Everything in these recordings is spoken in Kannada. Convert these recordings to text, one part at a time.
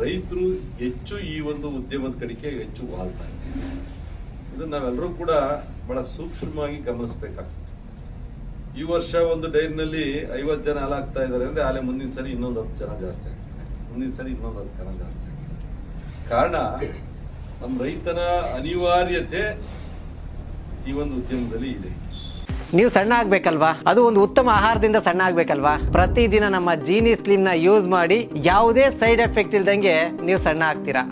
ರೈತರು ಹೆಚ್ಚು ಈ ಒಂದು ಉದ್ಯಮದ ಕಡೆಗೆ ಹೆಚ್ಚು ವಾಲ್ತಾರೆ ಇದನ್ನ ನಾವೆಲ್ಲರೂ ಕೂಡ ಬಹಳ ಸೂಕ್ಷ್ಮವಾಗಿ ಗಮನಿಸಬೇಕಾಗ್ತದೆ. ಈ ವರ್ಷ ಒಂದು ಡೈರಿನಲ್ಲಿ ಐವತ್ತು ಜನ ಹಾಲಾಗ್ತಾ ಇದ್ದಾರೆ ಅಂದ್ರೆ ಆಲೆ ಮುಂದಿನ ಸರಿ ಇನ್ನೊಂದು ಹತ್ತು ಜನ ಜಾಸ್ತಿ ಆಗ್ತಾರೆ ಮುಂದಿನ ಸರಿ ಇನ್ನೊಂದು ಹತ್ತು ಜನ ಜಾಸ್ತಿ ಆಗ್ತಾರೆ ಕಾರಣ ನಮ್ಮ ರೈತನ ಅನಿವಾರ್ಯತೆ ಈ ಒಂದು ಉದ್ಯಮದಲ್ಲಿ ಇದೆ. ನೀವು ಸಣ್ಣ ಆಗ್ಬೇಕಲ್ವಾ? ಅದು ಒಂದು ಉತ್ತಮ ಆಹಾರದಿಂದ ಸಣ್ಣ ಆಗ್ಬೇಕಲ್ವಾ? ಪ್ರತಿದಿನ ನಮ್ಮ ಜೀನಿ ಸ್ಲಿಮ್ನ ಯೂಸ್ ಮಾಡಿ ಯಾವುದೇ ಸೈಡ್ ಎಫೆಕ್ಟ್ ಇಲ್ದಂಗೆ ನೀವು ಸಣ್ಣ ಆಗ್ತೀರಾ?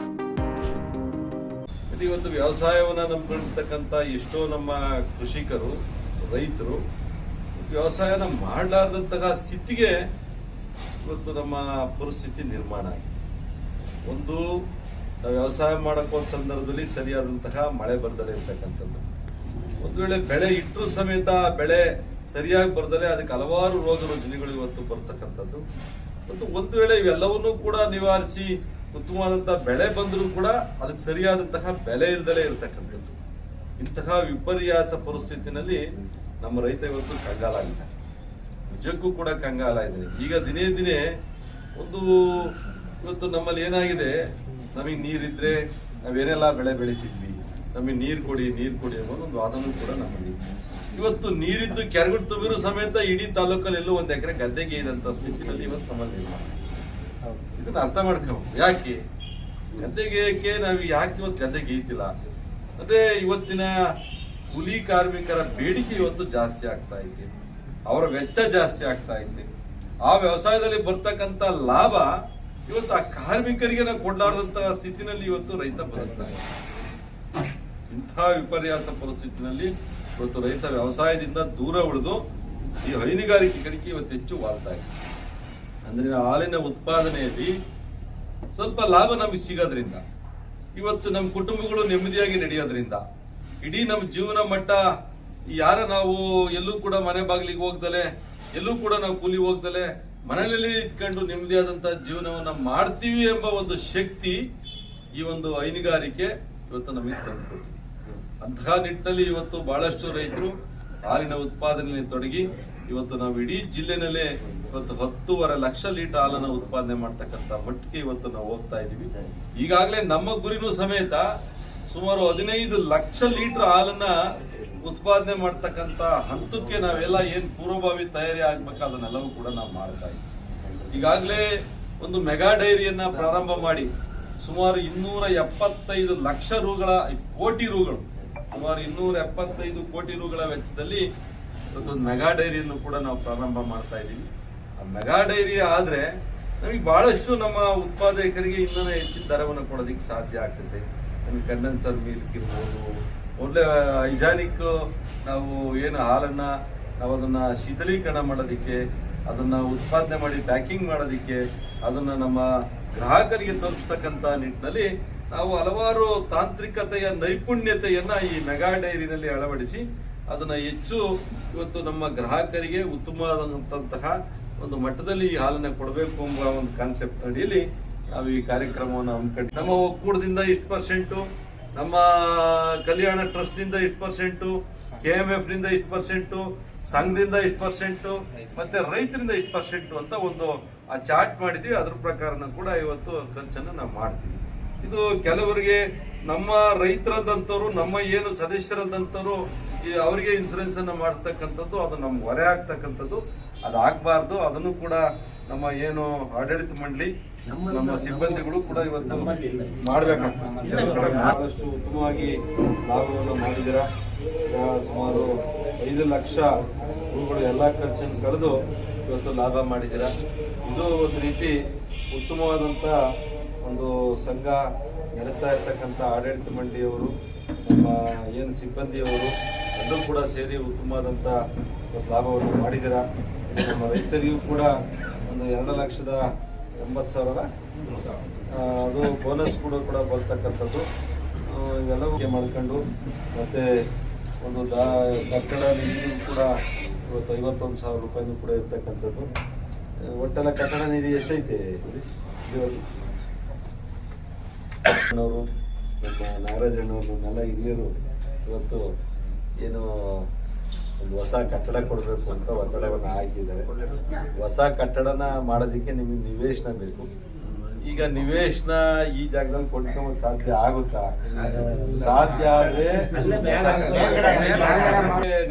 ಇವತ್ತು ವ್ಯವಸಾಯವನ್ನ ನಂಬಿಕೊಂಡಿರ್ತಕ್ಕಂಥ ಎಷ್ಟೋ ನಮ್ಮ ಕೃಷಿಕರು, ರೈತರು, ವ್ಯವಸಾಯನ ಮಾಡಲಾರ್ದಂತಹ ಸ್ಥಿತಿಗೆ ಇವತ್ತು ನಮ್ಮ ಪರಿಸ್ಥಿತಿ ನಿರ್ಮಾಣ ಆಗಿದೆ. ಒಂದು ವ್ಯವಸಾಯ ಮಾಡಕ್ ಸಂದರ್ಭದಲ್ಲಿ ಸರಿಯಾದಂತಹ ಮಳೆ ಬರ್ದಲೇ ಇರ್ತಕ್ಕಂಥದ್ದು. ಒಂದು ವೇಳೆ ಬೆಳೆ ಇಟ್ಟರು ಸಮೇತ ಬೆಳೆ ಸರಿಯಾಗಿ ಬರ್ದಲೆ ಅದಕ್ಕೆ ಹಲವಾರು ರೋಗ ರುಜಿನಗಳು ಇವತ್ತು ಬರ್ತಕ್ಕಂಥದ್ದು. ಮತ್ತು ಒಂದು ವೇಳೆ ಇವೆಲ್ಲವನ್ನೂ ಕೂಡ ನಿವಾರಿಸಿ ಉತ್ತಮವಾದಂತಹ ಬೆಳೆ ಬಂದರೂ ಕೂಡ ಅದಕ್ಕೆ ಸರಿಯಾದಂತಹ ಬೆಲೆ ಇಲ್ಲದಲೇ ಇರತಕ್ಕಂಥದ್ದು. ಇಂತಹ ವಿಪರ್ಯಾಸ ಪರಿಸ್ಥಿತಿನಲ್ಲಿ ನಮ್ಮ ರೈತ ಇವತ್ತು ಕಂಗಾಲಾಗಿದೆ ನಿಜಕ್ಕೂ ಕೂಡ ಕಂಗಾಲ ಇದೆ. ಈಗ ದಿನೇ ದಿನೇ ಒಂದು ಇವತ್ತು ನಮ್ಮಲ್ಲಿ ಏನಾಗಿದೆ? ನಮಗೆ ನೀರಿದ್ರೆ ನಾವೇನೆಲ್ಲ ಬೆಳೆ ಬೆಳಿತಿದ್ವಿ ನಮಗೆ ನೀರು ಕೊಡಿ ನೀರು ಕೊಡಿ ಅನ್ನೋದು ಒಂದು ವಾದನೂ ಕೂಡ ನಮ್ಮಲ್ಲಿ ಇವತ್ತು ನೀರಿದ್ದು ಕೆರೆಗುಟ್ಟು ತುಂಬಿರು ಸಮೇತ ಇಡೀ ತಾಲೂಕಲ್ಲಿ ಎಲ್ಲೂ ಒಂದು ಎಕರೆ ಗದ್ದೆಗೆ ಇದಂತ ಸ್ಥಿತಿನಲ್ಲಿ ಇವತ್ತು ನಮ್ಮಲ್ಲಿ ಇಲ್ಲ. ಇದನ್ನ ಅರ್ಥ ಮಾಡ್ಕೋಬೇಕು. ಯಾಕೆ? ಗದ್ದೆಗೆ ನಾವು ಯಾಕೆ ಇವತ್ತು ಗದ್ದೆಗೆ ಈತಿಲ್ಲ ಅಂದ್ರೆ ಇವತ್ತಿನ ಕೂಲಿ ಕಾರ್ಮಿಕರ ಬೇಡಿಕೆ ಇವತ್ತು ಜಾಸ್ತಿ ಆಗ್ತಾ ಇದೆ. ಅವರ ವೆಚ್ಚ ಜಾಸ್ತಿ ಆಗ್ತಾ ಇದೆ. ಆ ವ್ಯವಸಾಯದಲ್ಲಿ ಬರ್ತಕ್ಕಂತ ಲಾಭ ಇವತ್ತು ಆ ಕಾರ್ಮಿಕರಿಗೆ ನಾವು ಸ್ಥಿತಿನಲ್ಲಿ ಇವತ್ತು ರೈತ ಬದುಕ್ತಾರೆ ಇಂಥ ವಿಪರ್ಯಾಸ ಪರಿಸ್ಥಿತಿನಲ್ಲಿ ಇವತ್ತು ರೈತ ವ್ಯವಸಾಯದಿಂದ ದೂರ ಉಳಿದು ಈ ಹೈನುಗಾರಿಕೆ ಕಡೆಗೆ ಇವತ್ತು ಹೆಚ್ಚು ವಾಲ್ತಾ ಇದೆ. ಅಂದ್ರೆ ಹಾಲಿನ ಉತ್ಪಾದನೆಯಲ್ಲಿ ಸ್ವಲ್ಪ ಲಾಭ ನಮಗೆ ಸಿಗೋದ್ರಿಂದ, ಇವತ್ತು ನಮ್ಮ ಕುಟುಂಬಗಳು ನೆಮ್ಮದಿಯಾಗಿ ನಡೆಯೋದ್ರಿಂದ, ಇಡೀ ನಮ್ಮ ಜೀವನ ಮಟ್ಟ ಯಾರ ನಾವು ಎಲ್ಲೂ ಕೂಡ ಮನೆ ಬಾಗಿಲಿಗೆ ಹೋಗ್ದಲೆ, ಎಲ್ಲೂ ಕೂಡ ನಾವು ಕೂಲಿ ಹೋಗ್ದಲೆ, ಮನೆಯಲ್ಲಿ ಇದ್ಕೊಂಡು ನೆಮ್ಮದಿಯಾದಂತಹ ಜೀವನವನ್ನ ಮಾಡ್ತೀವಿ ಎಂಬ ಒಂದು ಶಕ್ತಿ ಈ ಒಂದು ಹೈನುಗಾರಿಕೆ ಇವತ್ತು ನಮಗೆ ತಂದುಕೊಟ್ಟಿದೆ. ಅಂತಹ ನಿಟ್ಟಿನಲ್ಲಿ ಇವತ್ತು ಬಹಳಷ್ಟು ರೈತರು ಹಾಲಿನ ಉತ್ಪಾದನೆಯಲ್ಲಿ ತೊಡಗಿ ಇವತ್ತು ನಾವು ಇಡೀ ಜಿಲ್ಲೆನಲ್ಲೇ ಇವತ್ತು ಹತ್ತೂವರೆ ಲಕ್ಷ ಲೀಟರ್ ಹಾಲನ್ನು ಉತ್ಪಾದನೆ ಮಾಡ್ತಕ್ಕಂಥ ಮಟ್ಟಿಗೆ ಇವತ್ತು ನಾವು ಹೋಗ್ತಾ ಇದೀವಿ ಈಗಾಗಲೇ ನಮ್ಮ ಗುರಿನೂ ಸಮೇತ ಸುಮಾರು ಹದಿನೈದು ಲಕ್ಷ ಲೀಟರ್ ಹಾಲನ್ನ ಉತ್ಪಾದನೆ ಮಾಡ್ತಕ್ಕಂಥ ಹಂತಕ್ಕೆ ನಾವೆಲ್ಲ ಏನ್ ಪೂರ್ವಭಾವಿ ತಯಾರಿ ಆಗ್ಬೇಕು ಅದನ್ನೆಲ್ಲವೂ ಕೂಡ ನಾವು ಮಾಡ್ತಾ ಇದ್ದೀವಿ. ಈಗಾಗಲೇ ಒಂದು ಮೆಗಾ ಡೈರಿಯನ್ನ ಪ್ರಾರಂಭ ಮಾಡಿ ಸುಮಾರು ಇನ್ನೂರ ಎಪ್ಪತ್ತೈದು ಲಕ್ಷ ರೂಗಳ ಕೋಟಿ ರೂಗಳು ಸುಮಾರು ಇನ್ನೂರ ಎಪ್ಪತ್ತೈದು ಕೋಟಿ ರೂಗಳ ವೆಚ್ಚದಲ್ಲಿ ಇವತ್ತೊಂದು ಮೆಗಾ ಡೈರಿಯನ್ನು ಕೂಡ ನಾವು ಪ್ರಾರಂಭ ಮಾಡ್ತಾ ಇದ್ದೀವಿ. ಆ ಮೆಗಾ ಡೈರಿ ಆದ್ರೆ ನಮಗೆ ಬಹಳಷ್ಟು ನಮ್ಮ ಉತ್ಪಾದಕರಿಗೆ ಇನ್ನೂ ಹೆಚ್ಚಿನ ದರವನ್ನು ಕೊಡೋದಕ್ಕೆ ಸಾಧ್ಯ ಆಗ್ತದೆ. ನಮಗೆ ಕಂಡೆನ್ಸರ್ ಮಿಲ್ಕ್ ಇರ್ಬೋದು, ಒಳ್ಳೆ ಹೈಜಾನಿಕ್ ನಾವು ಏನು ಹಾಲನ್ನ ನಾವು ಅದನ್ನ ಶೀತಲೀಕರಣ ಮಾಡೋದಕ್ಕೆ, ಅದನ್ನ ಉತ್ಪಾದನೆ ಮಾಡಿ ಪ್ಯಾಕಿಂಗ್ ಮಾಡೋದಕ್ಕೆ, ಅದನ್ನ ನಮ್ಮ ಗ್ರಾಹಕರಿಗೆ ತಲುಪಿಸ್ತಕ್ಕಂಥ ನಿಟ್ಟಿನಲ್ಲಿ ನಾವು ಹಲವಾರು ತಾಂತ್ರಿಕತೆಯ ನೈಪುಣ್ಯತೆಯನ್ನ ಈ ಮೆಗಾ ಡೈರಿನಲ್ಲಿ ಅಳವಡಿಸಿ ಅದನ್ನ ಹೆಚ್ಚು ಇವತ್ತು ನಮ್ಮ ಗ್ರಾಹಕರಿಗೆ ಉತ್ತಮವಾದಂತಹ ಒಂದು ಮಟ್ಟದಲ್ಲಿ ಈ ಹಾಲನ್ನ ಕೊಡಬೇಕು ಎಂಬ ಒಂದು ಕಾನ್ಸೆಪ್ಟ್ ಅಡಿಯಲ್ಲಿ ನಾವು ಈ ಕಾರ್ಯಕ್ರಮವನ್ನು ಹಮ್ಮಿಕೊಂಡು ನಮ್ಮ ಒಕ್ಕೂಟದಿಂದ ಇಷ್ಟು ಪರ್ಸೆಂಟು, ನಮ್ಮ ಕಲ್ಯಾಣ ಟ್ರಸ್ಟ್ನಿಂದ ಇಷ್ಟು ಪರ್ಸೆಂಟು, ಕೆ ಎಂ ಎಫ್ನಿಂದ ಇಷ್ಟು ಪರ್ಸೆಂಟು, ಸಂಘದಿಂದ ಇಷ್ಟು ಪರ್ಸೆಂಟು, ಮತ್ತೆ ರೈತರಿಂದ ಇಷ್ಟು ಪರ್ಸೆಂಟು ಅಂತ ಒಂದು ಆ ಚಾರ್ಟ್ ಮಾಡಿದ್ವಿ ಅದ್ರ ಪ್ರಕಾರನ ಕೂಡ ಇವತ್ತು ಖರ್ಚನ್ನು ನಾವು ಮಾಡ್ತೀವಿ. ಇದು ಕೆಲವರಿಗೆ ನಮ್ಮ ರೈತರದಂತವ್ರು ನಮ್ಮ ಏನು ಸದಸ್ಯರದಂತವ್ರು ಈ ಅವರಿಗೆ ಇನ್ಸೂರೆನ್ಸ್ ಅನ್ನು ಮಾಡಿಸ್ತಕ್ಕಂಥದ್ದು ಅದು ನಮ್ಗೆ ಹೊರೆ ಆಗ್ತಕ್ಕಂಥದ್ದು. ಅದು ಆಗಬಾರ್ದು. ಅದನ್ನು ಕೂಡ ನಮ್ಮ ಏನು ಆಡಳಿತ ಮಂಡಳಿ ನಮ್ಮ ಸಿಬ್ಬಂದಿಗಳು ಕೂಡ ಇವತ್ತು ಮಾಡಬೇಕಾಗ್ತದೆ. ಆದಷ್ಟು ಉತ್ತಮವಾಗಿ ಲಾಭವನ್ನು ಮಾಡಿದಿರ ಸುಮಾರು ಐದು ಲಕ್ಷ ಗುರುಗಳು ಎಲ್ಲ ಖರ್ಚನ್ನು ಕಳೆದು ಇವತ್ತು ಲಾಭ ಮಾಡಿದ್ದೀರಾ? ಇದು ಒಂದು ರೀತಿ ಉತ್ತಮವಾದಂಥ ಒಂದು ಸಂಘ ನಡೆಸ್ತಾ ಇರ್ತಕ್ಕಂಥ ಆಡಳಿತ ಮಂಡಳಿಯವರು, ನಮ್ಮ ಏನು ಸಿಬ್ಬಂದಿಯವರು, ಎಲ್ಲರೂ ಕೂಡ ಸೇರಿ ಉತ್ತಮವಾದಂಥ ಲಾಭವನ್ನು ಮಾಡಿದ್ದೀರಾ? ನಮ್ಮ ರೈತರಿಗೂ ಕೂಡ ಒಂದು ಎರಡು ಲಕ್ಷದ ಎಂಬತ್ತು ಸಾವಿರ. ಅದು ಬೋನಸ್ ಕೂಡ ಕೂಡ ಬರ್ತಕ್ಕಂಥದ್ದು. ಇವೆಲ್ಲ ಇವೆಲ್ಲವೂ ಮಾಡ್ಕೊಂಡು ಮತ್ತು ಒಂದು ದಾ, ಕಟ್ಟಡ ನಿಧಿಗೂ ಕೂಡ ಇವತ್ತು ಐವತ್ತೊಂದು ಸಾವಿರ ರೂಪಾಯಿನೂ ಕೂಡ ಇರ್ತಕ್ಕಂಥದ್ದು. ಒಟ್ಟೆಲ್ಲ ಕಟ್ಟಡ ನಿಧಿ ಎಷ್ಟೈತೆ ಇವತ್ತು ಅಣ್ಣವರು ನಮ್ಮ ನಾಗರಾಜ್ ಅಣ್ಣವರು ನಮ್ಮೆಲ್ಲ ಹಿರಿಯರು, ಇವತ್ತು ಏನು ಒಂದು ಹೊಸ ಕಟ್ಟಡ ಕೊಡಬೇಕು ಅಂತ ಒತ್ತಡವನ್ನು ಹಾಕಿದ್ದಾರೆ. ಹೊಸ ಕಟ್ಟಡನ ಮಾಡೋದಕ್ಕೆ ನಿಮಗೆ ನಿವೇಶನ ಬೇಕು. ಈಗ ನಿವೇಶನ ಈ ಜಾಗದಲ್ಲಿ ಕೊಡ್ಕೊಂಡು ಸಾಧ್ಯ ಆಗುತ್ತಾ? ಸಾಧ್ಯ ಆದ್ರೆ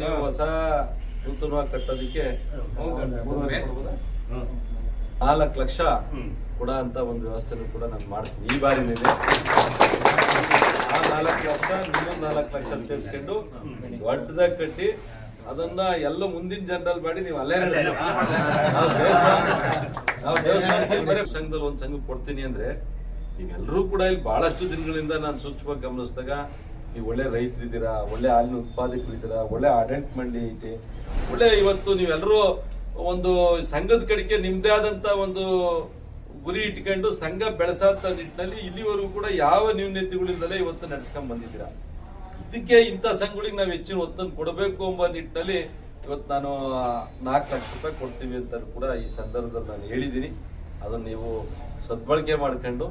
ನೀವು ಹೊಸ ನೂತನವಾಗಿ ಕಟ್ಟೋದಿಕ್ಕೆ ನಾಲ್ಕು ಲಕ್ಷ ಕೂಡ ಅಂತ ಒಂದು ವ್ಯವಸ್ಥೆನೂ ಕೂಡ ನಾನು ಮಾಡ್ತೀನಿ. ಈ ಬಾರಿನೇ ಆ ನಾಲ್ಕು ಲಕ್ಷ ಇನ್ನೊಂದು ನಾಲ್ಕು ಲಕ್ಷ ಸೇರಿಸ್ಕೊಂಡು ದೊಡ್ಡದಾಗಿ ಕಟ್ಟಿ ಅದನ್ನ ಎಲ್ಲ ಮುಂದಿನ ಜನರಲ್ ಮಾಡಿ ನೀವು ಅಲ್ಲೇ. ನಾವು ದೇವಸ್ಥಾನ- ಸಂಘದಲ್ಲಿ ಒಂದು ಸಂಘ ಕೊಡ್ತೀನಿ ಅಂದ್ರೆ ನೀವೆಲ್ಲರೂ ಕೂಡ ಇಲ್ಲಿ ಬಹಳಷ್ಟು ದಿನಗಳಿಂದ ನಾನು ಸೂಕ್ಷ್ಮವಾಗಿ ಗಮನಿಸಿದಾಗ ನೀವು ಒಳ್ಳೆ ರೈತರಿದ್ದೀರಾ ಒಳ್ಳೆ ಹಾಲಿನ ಉತ್ಪಾದಕರಿದ್ದೀರಾ ಒಳ್ಳೆ ಆಡಳಿತ ಮಂಡಳಿ ಐತಿ ಒಳ್ಳೆ ಇವತ್ತು ನೀವೆಲ್ಲರೂ ಒಂದು ಸಂಘದ ಕಡೆಗೆ ನಿಮ್ದೇ ಆದಂತ ಒಂದು ಗುರಿ ಇಟ್ಕೊಂಡು ಸಂಘ ಬೆಳೆಸಂತ ನಿಟ್ಟಿನಲ್ಲಿ ಇಲ್ಲಿವರೆಗೂ ಕೂಡ ಯಾವ ನ್ಯೂನ್ಯತೆಗಳಿಂದಲೇ ಇವತ್ತು ನಡೆಸ್ಕೊಂಡ್ ಬಂದಿದ್ದೀರಾ? ಇದಕ್ಕೆ ಇಂಥ ಸಂಘಗಳಿಗೆ ನಾವು ಹೆಚ್ಚಿನ ಒತ್ತನ್ನು ಕೊಡಬೇಕು ಎಂಬ ನಿಟ್ಟಿನಲ್ಲಿ ಇವತ್ತು ನಾನು ನಾಲ್ಕು ಲಕ್ಷ ರೂಪಾಯಿ ಕೊಡ್ತೀವಿ ಅಂತ ಕೂಡ ಈ ಸಂದರ್ಭದಲ್ಲಿ ನಾನು ಹೇಳಿದ್ದೀನಿ. ಅದನ್ನು ನೀವು ಸದ್ಬಳಕೆ ಮಾಡ್ಕೊಂಡು